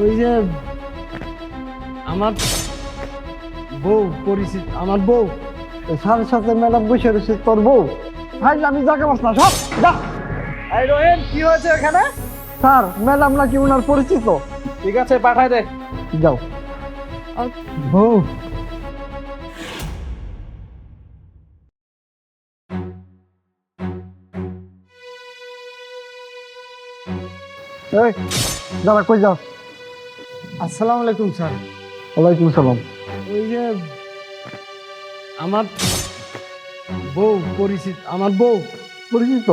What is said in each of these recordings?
ওই যে আমার বউ পরিচিত আমার বউ। স্যারের সাথে ম্যাডাম বসে রয়েছে তোর বউ। ভাই আমি যাকে বাস না সব যা। এই রোহিন কি হয়েছে এখানে? স্যার ম্যাডাম নাকি ওনার পরিচিত? ঠিক আছে পাঠাই দে। যাও। বউ। এই দাদা কই যাও আসসালামু আলাইকুম স্যার। ওয়ালাইকুম সালাম। ওই যে আমার বউ পরিচিত আমার বউ। পরিচিত?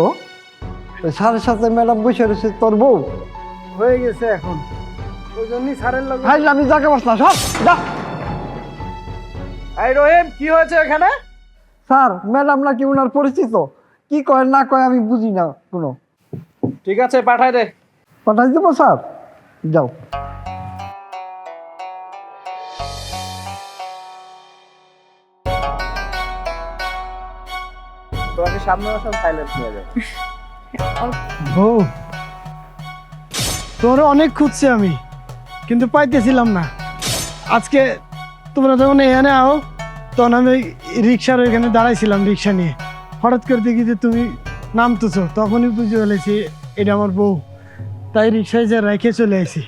স্যারের সাথে ম্যাডাম বসে রয়েছে তোর বউ? হয়ে গেছে এখন। ওই জন্যই স্যারের লগে ভাই আমি যাকে বাস না সব যা। এই রহিম কি হয়েছে এখানে? স্যার ম্যাডাম নাকি ওনার পরিচিত? কি কয় না কয় আমি বুঝি না কোনো। ঠিক আছে পাঠাই দে। পাঠাই দেবো স্যার? যাও। তোমাকে সামনে আসা সাইলেন্ট নিয়ে যাও বউ তোর অনেক খুঁজছি আমি কিন্তু পাইতেছিলাম না। আজকে তোমরা যখন এখানে আও তখন আমি রিক্সার ওইখানে দাঁড়াইছিলাম রিক্সা নিয়ে। হঠাৎ করে দেখি যে তুমি নামতেছো তখনই বুঝে ফেলেছি এটা আমার বউ। তাই রিক্সায় যে রেখে চলে আসি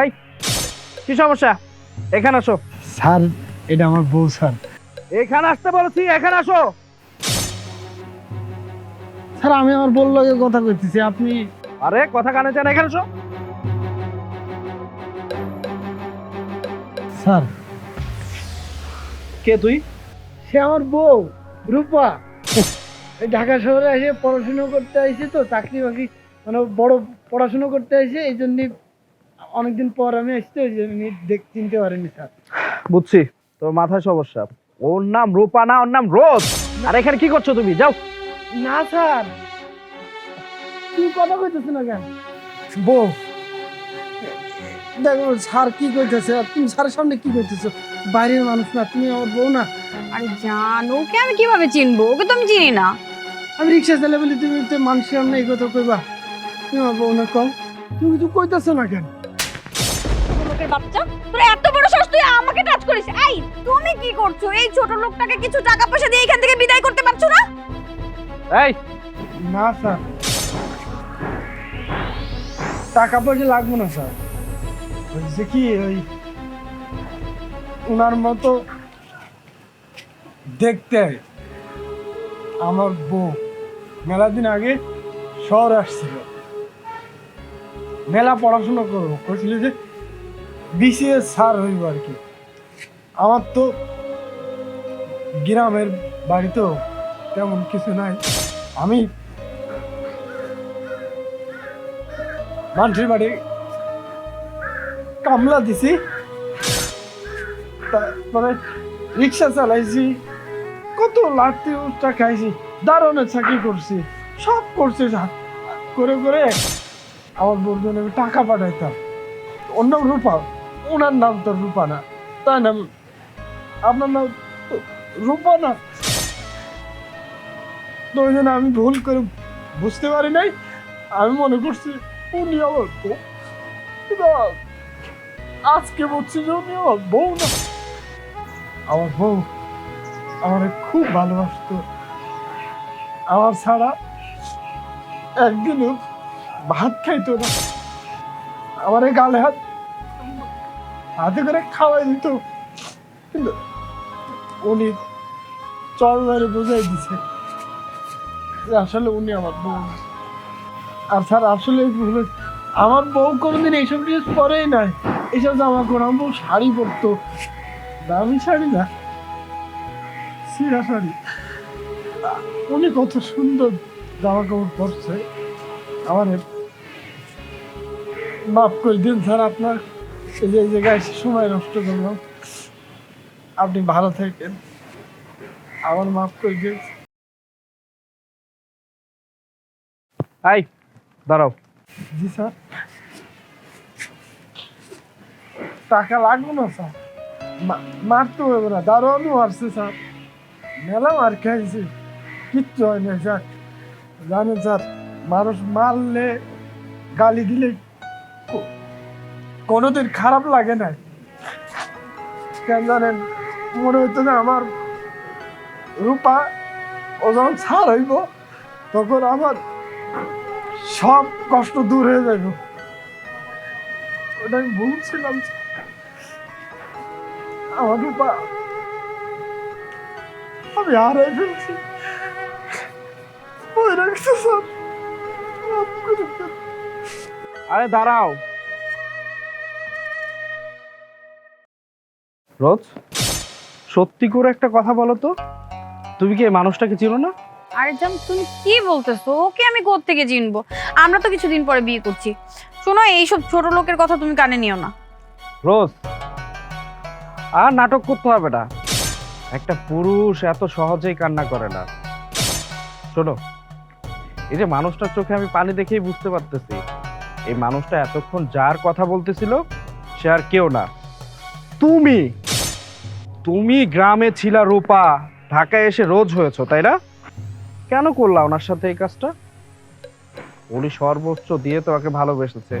এই কি সমস্যা? এখানে আসো। স্যার এটা আমার বউ স্যার। এখানে আসতে বলেছি এখানে আসো। স্যার আমি আমার বউ লগে কথা কইতেছি আপনি আরে কথা কানে চান এখানে আসো স্যার। কে তুই? সে আমার বউ রূপা। এই ঢাকা শহরে এসে পড়াশোনা করতে আইছে তো চাকরি বাকরি মানে বড় পড়াশুনো করতে আইছে এই জন্য অনেকদিন পর আমি আসতে ওই জন্য দেখ চিনতে পারিনি স্যার। বুঝছি তোর মাথায় সমস্যা। ওর নাম রূপা না ওর নাম রোজ। আর এখানে কি করছ তুমি? যাও। না স্যার। তুই কথা কইতেছ না কেন? বউ দেখো স্যার কি কইতেছে? আর তুমি স্যারের সামনে কি কইতেছো? বাইরের মানুষ না তুমি আমার বউ না। আরে জান ওকে আমি কীভাবে চিনবো? ওকে তো আমি চিনি না। আমি রিক্সা চালাই বলি তুমি তো মানুষের সামনে এই কথা কইবা। তুমি আমার বউ না কম তুমি কিছু কইতেছো না কেন? লোকের বাচ্চা তোর এত বড় সাহস তুই আমাকে টাচ করিস। এই তুমি কি করছ? এই ছোট লোকটাকে কিছু টাকা পয়সা দিয়ে এখান থেকে বিদায় করতে পারছ না? এই। না, স্যার। টাকা পয়সা লাগবে না, স্যার। হয়েছে কি, ওই ওনার মতো দেখতে আমার বউ। মেলা দিন আগে শহর আসছিল। মেলা পড়াশোনা করব। করছিল যে বিসিএস স্যার হইব আর কি। আমার তো গ্রামের বাড়ি তো তেমন কিছু নাই। আমি মানুষের বাড়ি কামলা দিছি। তারপরে রিক্সা চালাইছি। কত লাঠি উঠটা খাইছি দারুণের চাকরি করছি, সব করছি করে করে আমার বন্ধুদের আমি টাকা পাঠাইতাম। নাম রূপা, ওনার নাম তো রূপা না। তাই নাম, আপনার নাম রূপা না? জন্য আমি ভুল করে বুঝতে পারি নাই। আমি মনে করছি উনি আমার বউ। আজকে বলছি যে উনি আমার বউ না। আমার বউ আমার খুব ভালোবাসতো। আমার ছাড়া একদিনও ভাত খাইতো না। আমার গালে হাত হাতে করে খাওয়াই দিত। কিন্তু উনি চল মেরে বোঝাই দিছে। আসলে উনি আমার বউ। আর স্যার, আসলে আমার বউ কোনোদিন এইসব ড্রেস পরেই নাই। এইসব জামা কাপড় আমার বউ শাড়ি পরতো। দামি শাড়ি না। সিরা শাড়ি। উনি কত সুন্দর জামা কাপড় পরছে। আমার মাফ করে দিন স্যার আপনার। এই যে জায়গায় সময় নষ্ট করলাম। আপনি ভালো থাকেন। আমার মাফ করে দিন। এই দাঁড়াও। জি স্যার। টাকা লাগবে না, স্যার। মারতে হবে না, দারোয়ানও মারছে, স্যার। মেলা মার খাইছে কিচ্ছু হয় না স্যার। জানেন, স্যার, মানুষ মারলে গালি দিলে কোনোদিন খারাপ লাগে না। কেন জানেন, মনে হইতো না আমার রূপা ও যখন ছাড় হইব, তখন আমার সব কষ্ট দূর হয়ে যাইব। ওটা আমি ভুলছিলাম। আমার রূপা আমি হারাই ফেলছি। আরে দাঁড়াও। রোজ? সত্যি করে একটা কথা বলো তো। তুমি কি এই মানুষটাকে চিনো না? আরে জান, তুমি কি বলতেছো? ওকে আমি থেকে চিনবো? আমরা তো কিছুদিন পরে বিয়ে করছি। শোনো, এইসব ছোট লোকের কথা তুমি কানে নিও না। রোজ? আর নাটক করতে হবে না। একটা পুরুষ এত সহজেই কান্না করে না। শোনো, এই যে মানুষটার চোখে আমি পানি দেখেই বুঝতে পারতেছি, এই মানুষটা এতক্ষণ যার কথা বলতেছিল, সে আর কেউ না। তুমি তুমি গ্রামে ছিলা রূপা, ঢাকায় এসে রোজ হয়েছো, তাই না? কেন করলা ওনার সাথে এই কাজটা? উনি সর্বোচ্চ দিয়ে তোমাকে ভালোবেসেছে।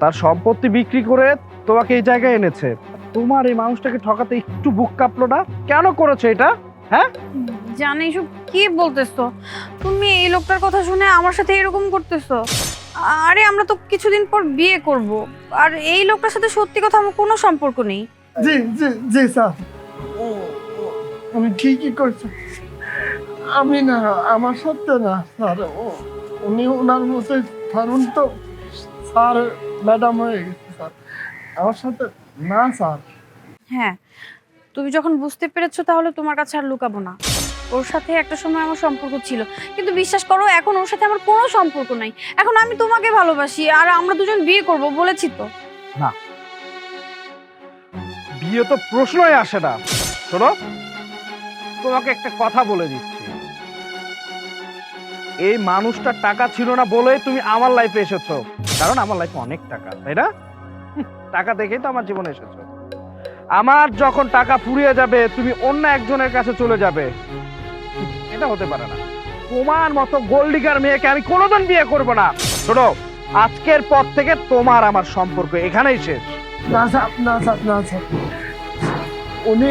তার সম্পত্তি বিক্রি করে তোমাকে এই জায়গায় এনেছে। তোমার এই মানুষটাকে ঠকাতে একটু বুক কাঁপলো না? কেন করেছ এটা? হ্যাঁ? জানি এইসব কি বলতেছো? তুমি এই লোকটার কথা শুনে আমার সাথে এরকম করতেছো? আরে আমরা তো কিছুদিন পর বিয়ে করব। আর এই লোকটার সাথে সত্যি কথা আমার কোনো সম্পর্ক নেই। জি জি জি স্যার। ও- ও- ঠিকই করছে। আমি না আমার সত্য না স্যার। ও- উনি ওনার মতো ধরুন তো স্যার ম্যাডাম হয়ে গেছে স্যার। আমার সাথে না স্যার। হ্যাঁ তুমি যখন বুঝতে পেরেছ তাহলে তোমার কাছে আর লুকাবো না। ওর সাথে একটা সময় আমার সম্পর্ক ছিল। কিন্তু বিশ্বাস করো এখন ওর সাথে আমার কোনো সম্পর্ক নাই। এখন আমি তোমাকে ভালোবাসি আর আমরা দুজন বিয়ে করব বলেছি তো। না। বিয়ে তো প্রশ্নই আসে না। শোনো তোমাকে একটা কথা বলে দিচ্ছি। এই মানুষটার টাকা ছিল না বলেই তুমি আমার লাইফে এসেছ। কারণ আমার লাইফে অনেক টাকা, তাই না? টাকা দেখেই তো আমার জীবনে এসেছ। আমার যখন টাকা ফুরিয়ে যাবে, তুমি অন্য একজনের কাছে চলে যাবে। এটা হতে পারে না। তোমার মতো গোল্ডিগার মেয়েকে আমি কোনোদিন বিয়ে করব না। শোনো, আজকের পর থেকে তোমার আমার সম্পর্ক এখানেই শেষ। না স্যার না স্যার না স্যার। উনি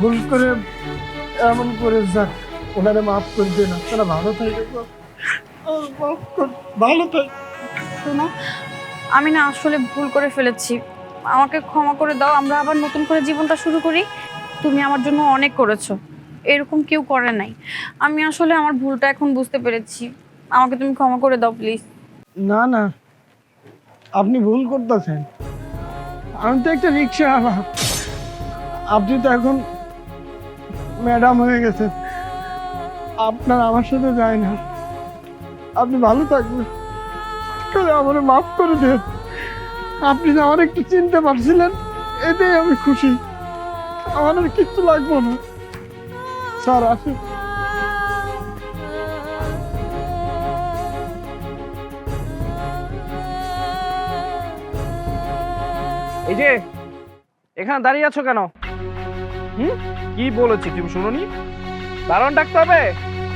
ভুল করে এমন করে স্যার। ওনারে মাফ করে দিন আপনারা ভালো থাকে ভালো থাকে। শোনো আমি না আসলে ভুল করে ফেলেছি। আমাকে ক্ষমা করে দাও আমরা আবার নতুন করে জীবনটা শুরু করি। তুমি আমার জন্য অনেক করেছ এরকম কেউ করে নাই। আমি আসলে আমার ভুলটা এখন বুঝতে পেরেছি। আমাকে তুমি ক্ষমা করে দাও প্লিজ। না না আপনি ভুল করতেছেন। আমি তো একটা রিক্সা আপনি তো এখন ম্যাডাম হয়ে গেছেন। আপনার আমার সাথে যায় না। আপনি ভালো থাকবেন। আমার মাফ করে দেন। আপনি আমার একটু চিনতে পারছিলেন, এতেই আমি খুশি। আমার আর কিচ্ছু লাগবো না। স্যার, আসুন। এই যে, এখানে দাঁড়িয়ে আছো কেন? হুম? কি বলেছি তুমি শুনোনি? দারণ ডাকতে হবে।